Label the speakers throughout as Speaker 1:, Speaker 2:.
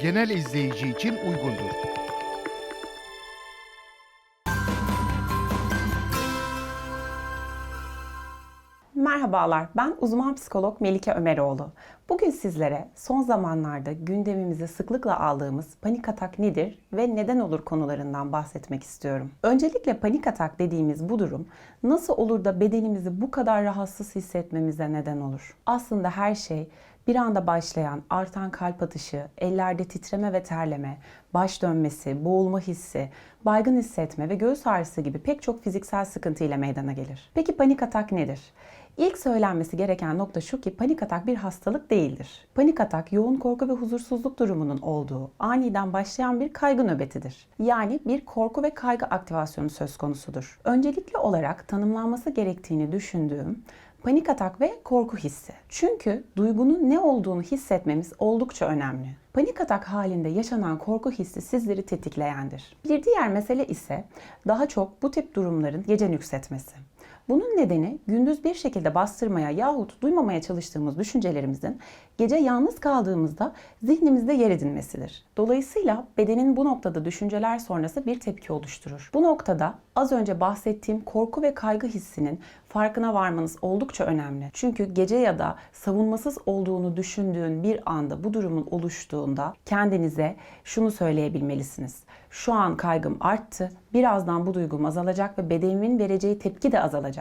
Speaker 1: genel izleyici için uygundur.
Speaker 2: Merhabalar, ben uzman psikolog Melike Ömeroğlu. Bugün sizlere son zamanlarda gündemimize sıklıkla aldığımız panik atak nedir ve neden olur konularından bahsetmek istiyorum. Öncelikle panik atak dediğimiz bu durum nasıl olur da bedenimizi bu kadar rahatsız hissetmemize neden olur? Aslında her şey bir anda başlayan artan kalp atışı, ellerde titreme ve terleme, baş dönmesi, boğulma hissi, baygın hissetme ve göğüs ağrısı gibi pek çok fiziksel sıkıntı ile meydana gelir. Peki panik atak nedir? İlk söylenmesi gereken nokta şu ki panik atak bir hastalık değildir. Panik atak yoğun korku ve huzursuzluk durumunun olduğu aniden başlayan bir kaygı nöbetidir. Yani bir korku ve kaygı aktivasyonu söz konusudur. Öncelikli olarak tanımlanması gerektiğini düşündüğüm panik atak ve korku hissi. Çünkü duygunun ne olduğunu hissetmemiz oldukça önemli. Panik atak halinde yaşanan korku hissi sizleri tetikleyendir. Bir diğer mesele ise daha çok bu tip durumların gece nüksetmesi. Bunun nedeni gündüz bir şekilde bastırmaya yahut duymamaya çalıştığımız düşüncelerimizin gece yalnız kaldığımızda zihnimizde yer edinmesidir. Dolayısıyla bedenin bu noktada düşünceler sonrası bir tepki oluşturur. Bu noktada az önce bahsettiğim korku ve kaygı hissinin farkına varmanız oldukça önemli. Çünkü gece ya da savunmasız olduğunu düşündüğün bir anda bu durumun oluştuğunda kendinize şunu söyleyebilmelisiniz. Şu an kaygım arttı. Birazdan bu duygum azalacak ve bedenimin vereceği tepki de azalacak.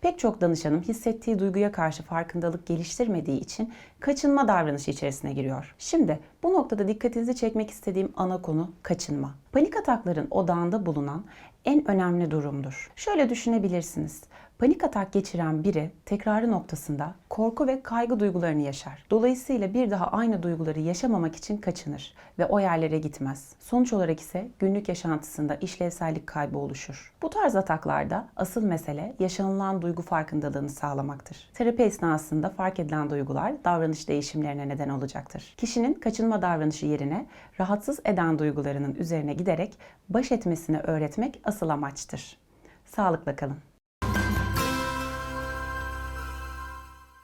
Speaker 2: Pek çok danışanım hissettiği duyguya karşı farkındalık geliştirmediği için kaçınma davranışı içerisine giriyor. Şimdi bu noktada dikkatinizi çekmek istediğim ana konu kaçınma. Panik atakların odağında bulunan en önemli durumdur. Şöyle düşünebilirsiniz. Panik atak geçiren biri tekrarı noktasında korku ve kaygı duygularını yaşar. Dolayısıyla bir daha aynı duyguları yaşamamak için kaçınır ve o yerlere gitmez. Sonuç olarak ise günlük yaşantısında işlevsellik kaybı oluşur. Bu tarz ataklarda asıl mesele yaşanılan duygu farkındalığını sağlamaktır. Terapi esnasında fark edilen duygular davranış değişimlerine neden olacaktır. Kişinin kaçınma davranışı yerine rahatsız eden duygularının üzerine giderek baş etmesini öğretmek asıl amaçtır. Sağlıkla kalın.